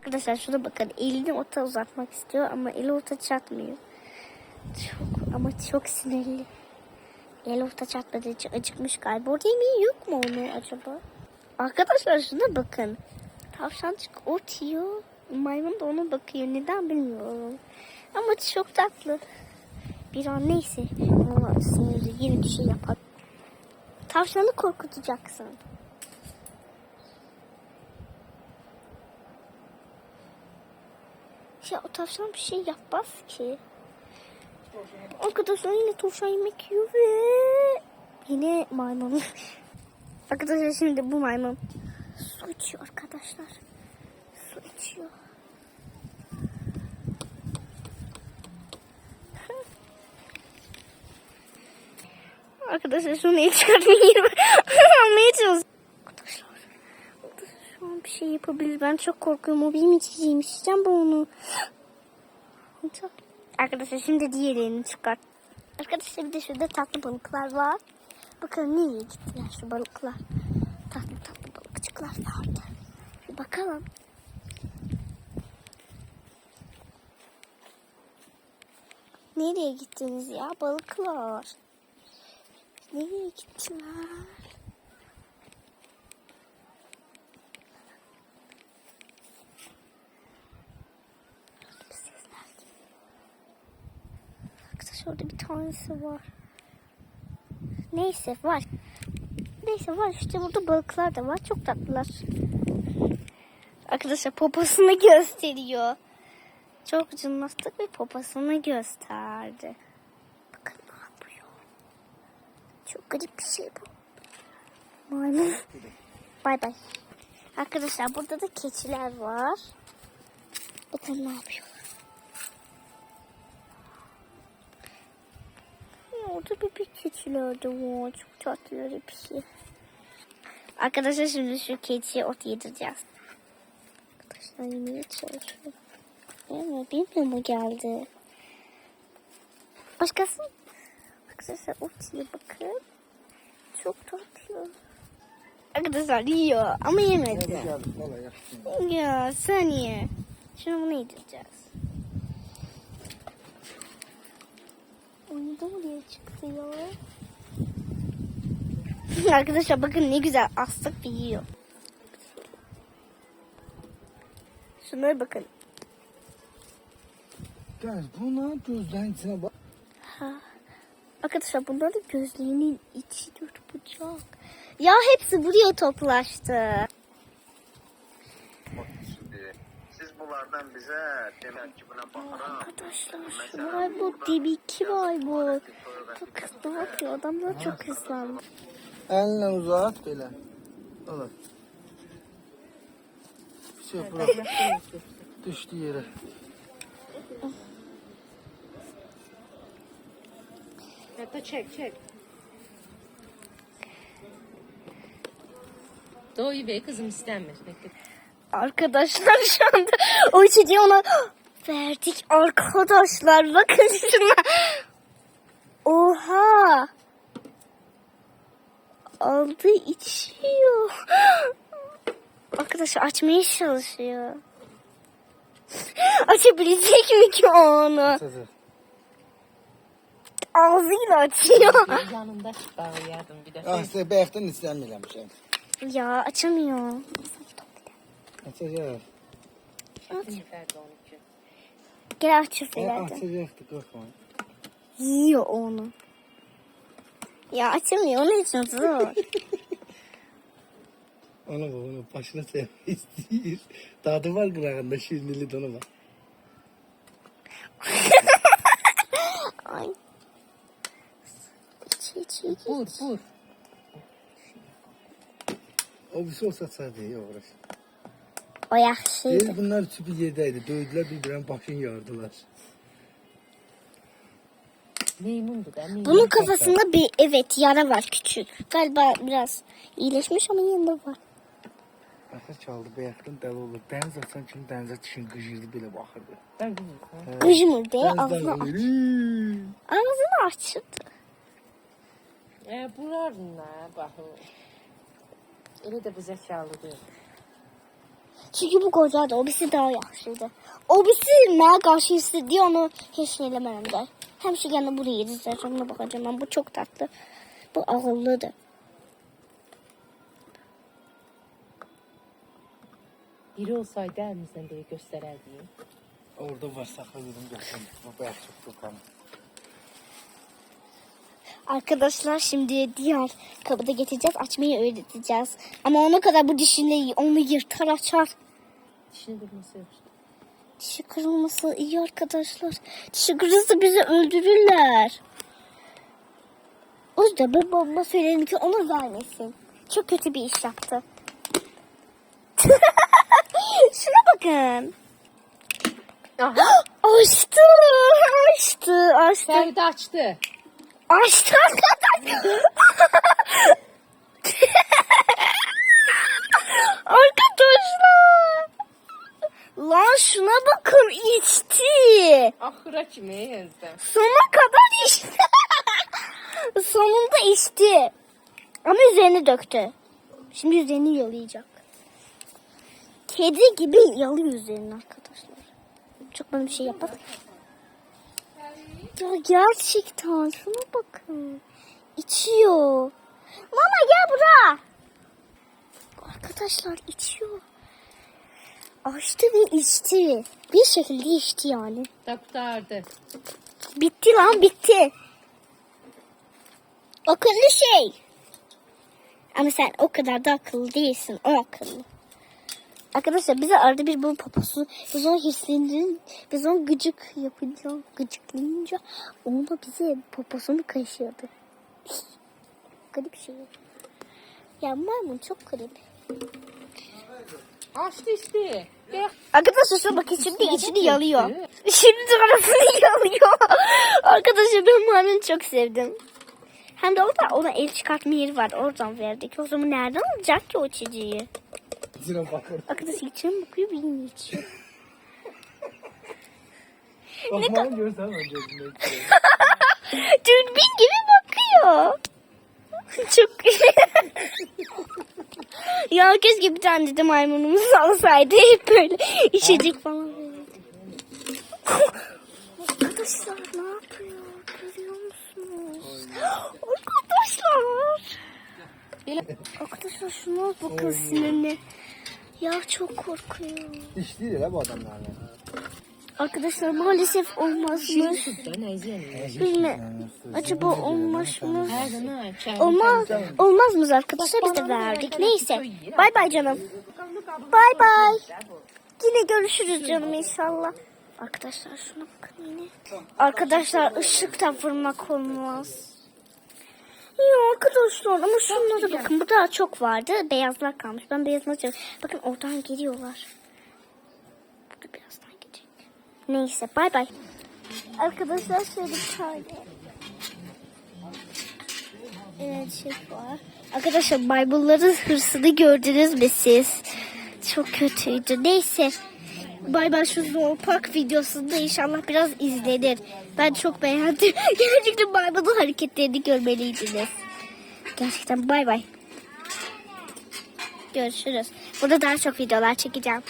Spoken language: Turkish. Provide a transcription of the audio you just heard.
Arkadaşlar şuna bakın. Elini ota uzatmak istiyor ama eli ota çatmıyor. Çok ama çok sinirli. El ota çatmadığı için acıkmış galiba. Orada yemeği yok mu onu acaba? Arkadaşlar şuna bakın. Tavşancık ot yiyor. Maymun da ona bakıyor. Neden bilmiyorum. Ama çok tatlı. Bir an neyse. Ama sinirli yeni bir şey yapar. Tavşanı korkutacaksın. Ya o tavşan bir şey yapmaz ki. Arkadaşlar yine tavşan yemek yiyor ve yine maymun. arkadaşlar şimdi bu maymun su içiyor arkadaşlar. Su içiyor. Arkadaşlar şunu el çıkartmayayım. Almaya çalışıyorum. Bir şey yapabilir. Ben çok korkuyorum. O benim içeceğim. İçeceğim ben onu. Arkadaşlar şimdi diğerini çıkart. Arkadaşlar bir de şurada tatlı balıklar var. Bakalım nereye gittiler şu balıklar. Tatlı tatlı balıkçıklar vardı. Bir bakalım. Nereye gittiniz ya balıklar? Nereye gittiler? Orada bir tanesi var. Neyse var. Neyse var işte burada balıklar da var. Çok tatlılar. Arkadaşlar poposunu gösteriyor. Çok cılmastık ve poposunu gösterdi. Bakın ne yapıyor. Çok garip bir şey bu. Maymun. Bay bay. Arkadaşlar burada da keçiler var. Bakın ne yapıyorlar. Orada bebek keçiler de var. Çok tatlılar hepsi. Arkadaşlar şimdi şu keçiye ot yedireceğiz. Arkadaşlar yemeye çalışıyor. Evet, bilmiyor mu geldi? Başkası? Arkadaşlar ot yiyor bakın. Çok tatlı. Arkadaşlar yiyor ama yemedi. Ya sen ye. Şimdi bunu yedireceğiz. Oyunda oraya çıktı ya. Arkadaşlar bakın ne güzel astık yiyor. Şunlara bakın. Gel buna gözden içine bak. Ha. Arkadaşlar bunların gözlerinin içi dört bucak. Ya hepsi buraya toplaştı. Bakın şimdi bunlardan bize demek ki buna bakarak Arkadaşlar şu var bu dibiki var bu. Çok hızlı bakıyor. Adamlar çok hızlandı. Elinle uzat belə. Olur. Şey bırak. Düştü yere. Hatta çek çek. Doğuyu bey kızım istenmez. Bekle. Arkadaşlar şu anda o içeceği ona verdik. Arkadaşlar bakın şuna. Oha. Aldı içiyor. Arkadaşlar açmaya çalışıyor. Açabilecek mi ki onu? Sözü. Ağzıyla açıyor. Yanında bağlayardım bir de. Ah, size bayaqdan istəmirəmişəm. Ya açamıyor. Açacaq. İçin. Gel aç E, üfelerden. açacaqdı, qorxma. Yiyor onu. Ya açamıyor. Onun için zor. Ona bak, onu başına sevmək istəyir. Dadı var qırağında, şirinli donu var. Ay. Çiğ çiğ Vur vur. O bir olsa açardı, ya uğraş. O yaxşıydı. Deyir, bunlar bir yerdəydi. Döydülər, bir-birinin başını yardılar. Meymundu da meymun. Bunun kafasında bir evet yara var küçük. Galiba biraz iyileşmiş ama yanında var. Axır çaldı, bayaqdan dəli olur. Dəniz açan kimi dənizə çişin qıcırdı, belə baxırdı. Kıcmır diye Dənizdən ağzını, aç, ağzını açtı. E burarın ha bakın. Öyle de bu zekalı değil. Çünkü bu qocadır. O birisi daha yaxşıdır. O birisi mənə qarşı istediği onu heç nə eləmərəm də. Həmişə gələn buraya izləyəcəm, ona baxacağım. Mən bu çox tatlı. Bu ağıllıdır. Biri olsaydı elimizden biri göstererdi. Orada var saxla dedim götürüm. Bu beyaz çok tutan. Arkadaşlar şimdi diğer kabı da getireceğiz. Açmayı öğreteceğiz. Ama ona kadar bu dişini onu yırtar açar. Dişini kırması yok. Dişi kırılması iyi arkadaşlar. Dişi kırılırsa bizi öldürürler. O yüzden ben babama söyledim ki ona vermesin. Çok kötü bir iş yaptı. Şuna bakın. Aha. Açtı. Açtı. Açtı. Ferdi açtı. Arkadaşlar. arkadaşlar. Lan şuna bakın içti. Ahıra kime yazdı? Sona kadar içti. Sonunda içti. Ama üzerine döktü. Şimdi üzerini yalayacak. Kedi gibi yalıyor üzerini arkadaşlar. Çok bana bir şey yapar. Ya gerçekten şuna bakın. İçiyor. Mama gel buraya. Arkadaşlar içiyor. Açtı ve içti. Bir şekilde içti yani. Taktardı. Bitti lan bitti. Akıllı şey. Ama sen o kadar da akıllı değilsin. O akıllı. Arkadaşlar bize arada bir bu poposu biz onu hissedin biz onu gıcık yapınca gıcıklayınca onu bize poposunu kaşıyordu. garip şey. Ya maymun çok garip. Açtı işte. Gel. Arkadaşlar şuna bakın şimdi içini yalıyor. Şimdi arasını yalıyor. Arkadaşlar ben maymun çok sevdim. Hem de orada ona el çıkartma yeri var. Oradan verdik. O zaman nereden alacak ki o içeceği? Zira bakır. Arkadaşlar içine bakıyor bilmiyor içiyor. Bakmanı görsen içiyor. Dürbün gibi bakıyor. Çok Ya keşke bir tane de maymunumuz olsaydı hep böyle içecek falan. Arkadaşlar ne yapıyor? Görüyor musunuz? Arkadaşlar. Arkadaşlar şuna bakın sinirli. Ya çok korkuyor. İş değil ya bu adamlarla. Arkadaşlar maalesef olmazmış. Bilme. Acaba olmaz mı? Olmaz, olmaz mı arkadaşlar biz de verdik. Neyse. Bay bay canım. Bay bay. Yine görüşürüz canım inşallah. Arkadaşlar şuna bakın yine. Arkadaşlar ışıktan vurmak olmaz. Ya arkadaşlar ama şunlara bakın. Burada çok vardı. Beyazlar kalmış. Ben beyazını çok... Bakın oradan geliyorlar. Burada birazdan gelecek. Neyse bay bay. Arkadaşlar şöyle bir tane. Evet şey var. Arkadaşlar Bible'ların hırsını gördünüz mü siz? Çok kötüydü. Neyse. Bay bay şu Zor Park videosunda inşallah biraz izlenir. Ben çok beğendim. Gerçekten Bible'ın hareketlerini görmeliydiniz. Gerçekten bay bay. Görüşürüz. Burada daha çok videolar çekeceğim.